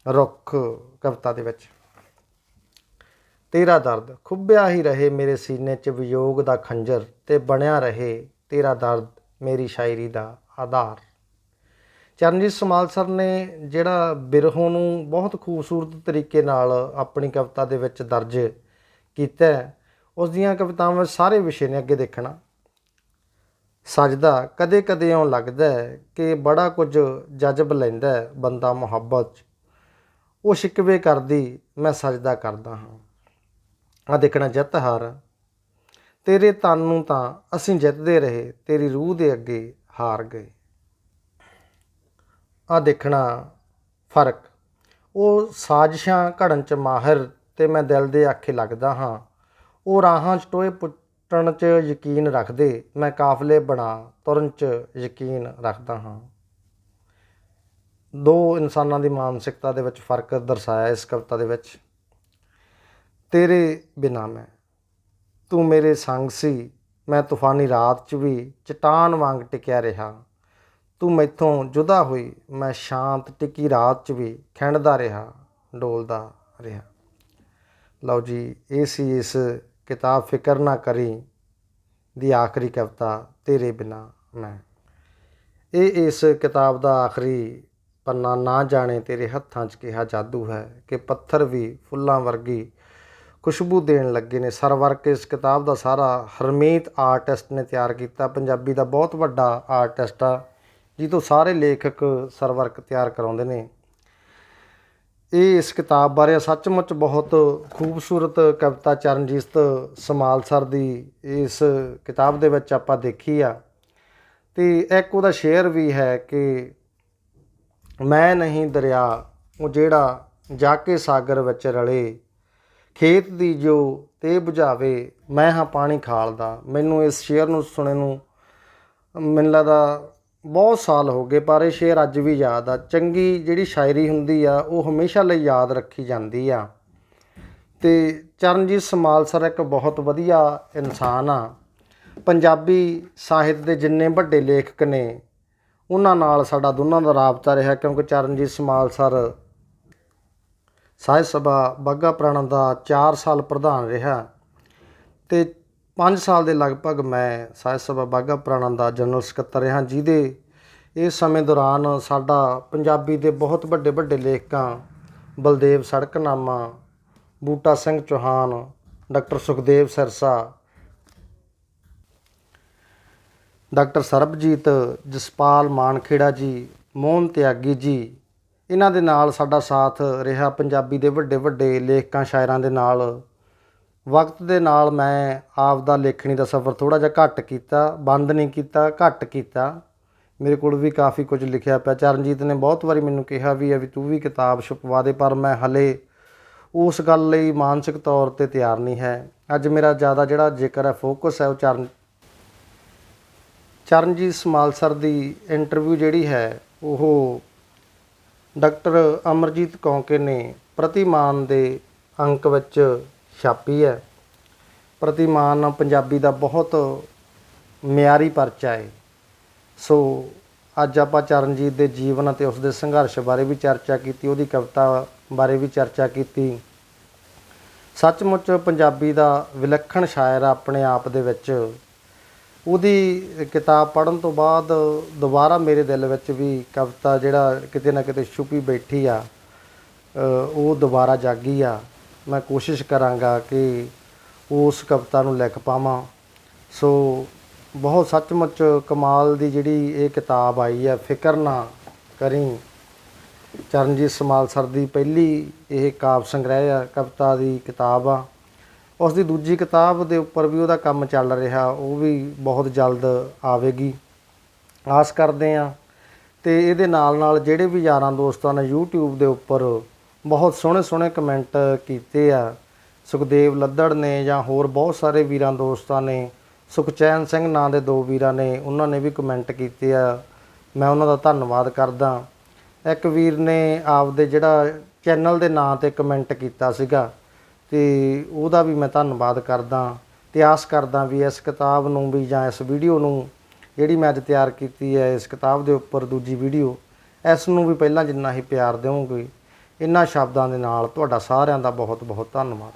ਰੁੱਖ ਕਵਿਤਾ ਦੇ ਵਿੱਚ। ਤੇਰਾ ਦਰਦ, ਖੁੱਬਿਆ ਹੀ ਰਹੇ ਮੇਰੇ ਸੀਨੇ 'ਚ ਵਿਯੋਗ ਦਾ ਖੰਜਰ ਤੇ ਬਣਿਆ ਰਹੇ ਤੇਰਾ ਦਰਦ ਮੇਰੀ ਸ਼ਾਇਰੀ ਦਾ ਆਧਾਰ। ਚਰਨਜੀਤ ਸਮਾਲ ਸਰ ਨੇ ਜਿਹੜਾ ਬਿਰਹੋਂ ਨੂੰ ਬਹੁਤ ਖੂਬਸੂਰਤ ਤਰੀਕੇ ਨਾਲ ਆਪਣੀ ਕਵਿਤਾ ਦੇ ਵਿੱਚ ਦਰਜ ਕੀਤਾ ਉਸ ਦੀਆਂ ਕਵਿਤਾਵਾਂ ਵਿੱਚ ਸਾਰੇ ਵਿਸ਼ੇ ਨੇ ਅੱਗੇ ਦੇਖਣਾ। ਸਜਦਾ ਕਦੇ ਕਦੇ ਇਉਂ ਲੱਗਦਾ ਕਿ ਬੜਾ ਕੁਝ ਜਜ਼ਬ ਲੈਂਦਾ ਬੰਦਾ ਮੁਹੱਬਤ 'ਚ। ਉਹ ਸ਼ਿਕਵੇ ਕਰਦੀ, ਮੈਂ ਸਜਦਾ ਕਰਦਾ ਹਾਂ। ਆ ਦੇਖਣਾ ਜਿੱਤ ਹਾਰ ਤੇਰੇ ਤਨ ਨੂੰ ਤਾਂ ਅਸੀਂ ਜਿੱਤਦੇ ਰਹੇ, ਤੇਰੀ ਰੂਹ ਦੇ ਅੱਗੇ ਹਾਰ ਗਏ। ਆ ਦੇਖਣਾ ਫ਼ਰਕ, ਉਹ ਸਾਜ਼ਿਸ਼ਾਂ ਘੜਨ ਚ ਮਾਹਿਰ ਤੇ ਮੈਂ ਦਿਲ ਦੇ ਆਖੇ ਲੱਗਦਾ ਹਾਂ। ਉਹ ਰਾਹਾਂ ਚ ਟੋਏ ਪੁੱਟਣ ਚ ਯਕੀਨ ਰੱਖਦੇ ਮੈਂ ਕਾਫਲੇ ਬਣਾ ਤੁਰਨ ਚ ਯਕੀਨ ਰੱਖਦਾ ਹਾਂ। ਦੋ ਇਨਸਾਨਾਂ ਦੀ ਮਾਨਸਿਕਤਾ ਦੇ ਵਿੱਚ ਫ਼ਰਕ ਦਰਸਾਇਆ ਇਸ ਕਵਿਤਾ ਦੇ ਵਿੱਚ। ਤੇਰੇ ਬਿਨਾ ਮੈਂ, ਤੂੰ ਮੇਰੇ ਸੰਗ ਸੀ, ਮੈਂ ਤੂਫਾਨੀ ਰਾਤ 'ਚ ਵੀ ਚਟਾਨ ਵਾਂਗ ਟਿਕਿਆ ਰਿਹਾ। ਤੂੰ ਮੈਥੋਂ ਜੁਦਾ ਹੋਈ, ਮੈਂ ਸ਼ਾਂਤ ਟਿੱਕੀ ਰਾਤ 'ਚ ਵੀ ਖਿੰਡਦਾ ਰਿਹਾ, ਡੋਲਦਾ ਰਿਹਾ। ਲਓ ਜੀ, ਇਹ ਸੀ ਇਸ ਕਿਤਾਬ ਫਿਕਰ ਨਾ ਕਰੀ ਦੀ ਆਖਰੀ ਕਵਿਤਾ ਤੇਰੇ ਬਿਨਾ ਮੈਂ। ਇਹ ਇਸ ਕਿਤਾਬ ਦਾ ਆਖਰੀ ਪੰਨਾ ਨਾ ਜਾਣੇ ਤੇਰੇ ਹੱਥਾਂ 'ਚ ਕਿਹਾ ਜਾਦੂ ਹੈ ਕਿ ਪੱਥਰ ਵੀ ਫੁੱਲਾਂ ਵਰਗੀ ਖੁਸ਼ਬੂ ਦੇਣ ਲੱਗੇ ਨੇ। ਸਰਵਰਕ ਇਸ ਕਿਤਾਬ ਦਾ ਸਾਰਾ ਹਰਮੀਤ ਆਰਟਿਸਟ ਨੇ ਤਿਆਰ ਕੀਤਾ। ਪੰਜਾਬੀ ਦਾ ਬਹੁਤ ਵੱਡਾ ਆਰਟਿਸਟ ਆ ਜਿਹਤੋਂ ਸਾਰੇ ਲੇਖਕ ਸਰਵਰਕ ਤਿਆਰ ਕਰਾਉਂਦੇ ਨੇ। ਇਹ ਇਸ ਕਿਤਾਬ ਬਾਰੇ ਸੱਚਮੁੱਚ ਬਹੁਤ ਖੂਬਸੂਰਤ ਕਵਿਤਾ ਚਰਨਜੀਤ ਸਮਾਲਸਰ ਦੀ ਇਸ ਕਿਤਾਬ ਦੇ ਵਿੱਚ ਆਪਾਂ ਦੇਖੀ ਆ। ਤੇ ਇੱਕ ਉਹਦਾ ਸ਼ੇਅਰ ਵੀ ਹੈ ਕਿ ਮੈਂ ਨਹੀਂ ਦਰਿਆ, ਉਹ ਜਿਹੜਾ ਜਾ ਕੇ ਸਾਗਰ ਵਿੱਚ ਰਲੇ, ਖੇਤ ਦੀ ਜੋ ਤੇ 부ਝਾਵੇ ਮੈਂ ਹਾਂ ਪਾਣੀ ਖਾਲਦਾ। ਮੈਨੂੰ ਇਸ ਸ਼ੇਅਰ ਨੂੰ ਸੁਣੇ ਨੂੰ, ਮੈਨੂੰ ਲੱਗਦਾ ਬਹੁਤ ਸਾਲ ਹੋ ਗਏ, ਪਰ ਇਹ ਸ਼ੇਰ ਅੱਜ ਵੀ ਯਾਦ ਆ। ਚੰਗੀ ਜਿਹੜੀ ਸ਼ਾਇਰੀ ਹੁੰਦੀ ਆ, ਉਹ ਹਮੇਸ਼ਾ ਲਈ ਯਾਦ ਰੱਖੀ ਜਾਂਦੀ ਆ। ਤੇ ਚਰਨਜੀਤ ਸਮਾਲਸਰ ਇੱਕ ਬਹੁਤ ਵਧੀਆ ਇਨਸਾਨ ਆ। ਪੰਜਾਬੀ ਸਾਹਿਤ ਦੇ ਜਿੰਨੇ ਵੱਡੇ ਲੇਖਕ ਨੇ, ਉਹਨਾਂ ਨਾਲ ਸਾਡਾ ਦੋਨਾਂ ਦਾ ਰਾਬਤਾ ਰਿਹਾ, ਕਿਉਂਕਿ ਚਰਨਜੀਤ ਸਮਾਲਸਰ ਸਾਹਿਤ ਸਭਾ ਬਾਘਾ ਪੁਰਾਣਾ ਦਾ 4 ਸਾਲ ਪ੍ਰਧਾਨ ਰਿਹਾ। ਤੇ 5 ਸਾਲ ਦੇ ਲਗਭਗ ਮੈਂ ਸਾਹਿਤ ਸਭਾ ਬਾਘਾ ਪੁਰਾਣਾ ਦਾ ਜਨਰਲ ਸਕੱਤਰ ਰਿਹਾ, ਜਿਹਦੇ ਇਸ ਸਮੇਂ ਦੌਰਾਨ ਸਾਡਾ ਪੰਜਾਬੀ ਦੇ ਬਹੁਤ ਵੱਡੇ ਵੱਡੇ ਲੇਖਕਾਂ, ਬਲਦੇਵ ਸੜਕਨਾਮਾ, ਬੂਟਾ ਸਿੰਘ ਚੌਹਾਨ, ਡਾਕਟਰ ਸੁਖਦੇਵ ਸਿਰਸਾ, ਡਾਕਟਰ ਸਰਬਜੀਤ ਜਸਪਾਲ ਮਾਨਖੇੜਾ ਜੀ, ਮੋਹਨ ਤਿਆਗੀ ਜੀ, ਇਹਨਾਂ ਦੇ ਨਾਲ ਸਾਡਾ ਸਾਥ ਰਿਹਾ ਪੰਜਾਬੀ ਦੇ ਵੱਡੇ ਵੱਡੇ ਲੇਖਕਾਂ, ਸ਼ਾਇਰਾਂ ਦੇ ਨਾਲ। ਵਕਤ ਦੇ ਨਾਲ ਮੈਂ ਆਪ ਦਾ ਲੇਖਣੀ ਦਾ ਸਫ਼ਰ ਥੋੜਾ ਜਿਹਾ ਘੱਟ ਕੀਤਾ, ਬੰਦ ਨਹੀਂ ਕੀਤਾ, ਘੱਟ ਕੀਤਾ। ਮੇਰੇ ਕੋਲ ਵੀ ਕਾਫੀ ਕੁਝ ਲਿਖਿਆ ਪਿਆ। ਚਰਨਜੀਤ ਨੇ ਬਹੁਤ ਵਾਰੀ ਮੈਨੂੰ ਕਿਹਾ ਵੀ ਆ ਵੀ ਤੂੰ ਵੀ ਕਿਤਾਬ ਛਪਵਾ ਦੇ, ਪਰ ਮੈਂ ਹਲੇ ਉਸ ਗੱਲ ਲਈ ਮਾਨਸਿਕ ਤੌਰ ਤੇ ਤਿਆਰ ਨਹੀਂ ਹੈ। ਅੱਜ ਮੇਰਾ ਜ਼ਿਆਦਾ ਜਿਹੜਾ ਜ਼ਿਕਰ ਹੈ, ਫੋਕਸ ਹੈ ਉਹ ਚਰਨ ਚਰਨਜੀਤ ਸਮਾਲਸਰ ਦੀ ਇੰਟਰਵਿਊ ਜਿਹੜੀ ਹੈ, ਉਹ ਡਾਕਟਰ ਅਮਰਜੀਤ ਕੌਂਕੇ ਨੇ ਪ੍ਰਤਿਮਾਨ ਦੇ ਅੰਕ ਵਿੱਚ ਛਾਪੀ ਹੈ। ਪ੍ਰਤਿਮਾਨ ਪੰਜਾਬੀ ਦਾ ਬਹੁਤ ਮਿਆਰੀ ਪਰਚਾ ਹੈ। ਸੋ ਅੱਜ ਆਪਾਂ ਚਰਨਜੀਤ ਦੇ ਜੀਵਨ ਅਤੇ ਉਸ ਦੇ ਸੰਘਰਸ਼ ਬਾਰੇ ਵੀ ਚਰਚਾ ਕੀਤੀ, ਉਹਦੀ ਕਵਿਤਾ ਬਾਰੇ ਵੀ ਚਰਚਾ ਕੀਤੀ। ਸੱਚਮੁੱਚ ਪੰਜਾਬੀ ਦਾ ਵਿਲੱਖਣ ਸ਼ਾਇਰ ਆ ਆਪਣੇ ਆਪ ਦੇ ਵਿੱਚ। ਉਹਦੀ ਕਿਤਾਬ ਪੜ੍ਹਨ ਤੋਂ ਬਾਅਦ ਦੁਬਾਰਾ ਮੇਰੇ ਦਿਲ ਵਿੱਚ ਵੀ ਕਵਿਤਾ ਜਿਹੜਾ ਕਿਤੇ ਨਾ ਕਿਤੇ ਛੁਪੀ ਬੈਠੀ ਆ ਉਹ ਦੁਬਾਰਾ ਜਾਗੀ ਆ। ਮੈਂ ਕੋਸ਼ਿਸ਼ ਕਰਾਂਗਾ ਕਿ ਉਸ ਕਵਿਤਾ ਨੂੰ ਲਿਖ ਪਾਵਾਂ। ਸੋ ਬਹੁਤ ਸੱਚਮੁੱਚ ਕਮਾਲ ਦੀ ਜਿਹੜੀ ਇਹ ਕਿਤਾਬ ਆਈ ਆ ਫਿਕਰ ਨਾ ਕਰੀ। ਚਰਨਜੀਤ ਸਮਾਲਸਰ ਦੀ ਪਹਿਲੀ ਇਹ ਕਾਵ ਸੰਗ੍ਰਹਿ ਆ, ਕਵਿਤਾ ਦੀ ਕਿਤਾਬ ਆ। ਉਸ ਦੀ ਦੂਜੀ ਕਿਤਾਬ ਦੇ ਉੱਪਰ ਵੀ ਉਹਦਾ ਕੰਮ ਚੱਲ ਰਿਹਾ, ਉਹ ਵੀ ਬਹੁਤ ਜਲਦ ਆਵੇਗੀ। ਆਸ ਕਰਦੇ ਆ ਤੇ ਇਹਦੇ ਨਾਲ ਨਾਲ ਜਿਹੜੇ ਵੀ ਯਾਰਾਂ ਦੋਸਤਾਂ ਨੇ YouTube ਦੇ ਉੱਪਰ ਬਹੁਤ ਸੋਹਣੇ ਸੋਹਣੇ ਕਮੈਂਟ ਕੀਤੇ ਆ। ਸੁਖਦੇਵ ਲੱਦੜ ਨੇ ਜਾਂ ਹੋਰ ਬਹੁਤ ਸਾਰੇ ਵੀਰਾਂ ਦੋਸਤਾਂ ਨੇ, ਸੁਖਚੈਨ ਸਿੰਘ ਨਾਂ ਦੇ ਦੋ ਵੀਰਾਂ ਨੇ, ਉਹਨਾਂ ਨੇ ਵੀ ਕਮੈਂਟ ਕੀਤੇ ਆ। ਮੈਂ ਉਹਨਾਂ ਦਾ ਧੰਨਵਾਦ ਕਰਦਾ। ਇੱਕ ਵੀਰ ਨੇ ਆਪਦੇ ਜਿਹੜਾ ਚੈਨਲ ਦੇ ਨਾਂ ਤੇ ਕਮੈਂਟ ਕੀਤਾ ਸੀਗਾ, ਤੇ ਉਹਦਾ ਵੀ ਮੈਂ ਧੰਨਵਾਦ ਕਰਦਾ ਤੇ ਆਸ ਕਰਦਾ ਵੀ ਇਸ ਕਿਤਾਬ ਨੂੰ ਵੀ ਜਾਂ ਇਸ ਵੀਡੀਓ ਨੂੰ ਜਿਹੜੀ ਮੈਂ ਅੱਜ ਤਿਆਰ ਕੀਤੀ ਹੈ, ਇਸ ਕਿਤਾਬ ਦੇ ਉੱਪਰ ਦੂਜੀ ਵੀਡੀਓ, ਇਸ ਨੂੰ ਵੀ ਪਹਿਲਾਂ ਜਿੰਨਾ ਹੀ ਪਿਆਰ ਦਿਓਗੇ ਇਹਨਾਂ ਸ਼ਬਦਾਂ ਦੇ ਨਾਲ ਤੁਹਾਡਾ ਸਾਰਿਆਂ ਦਾ ਬਹੁਤ ਬਹੁਤ ਧੰਨਵਾਦ।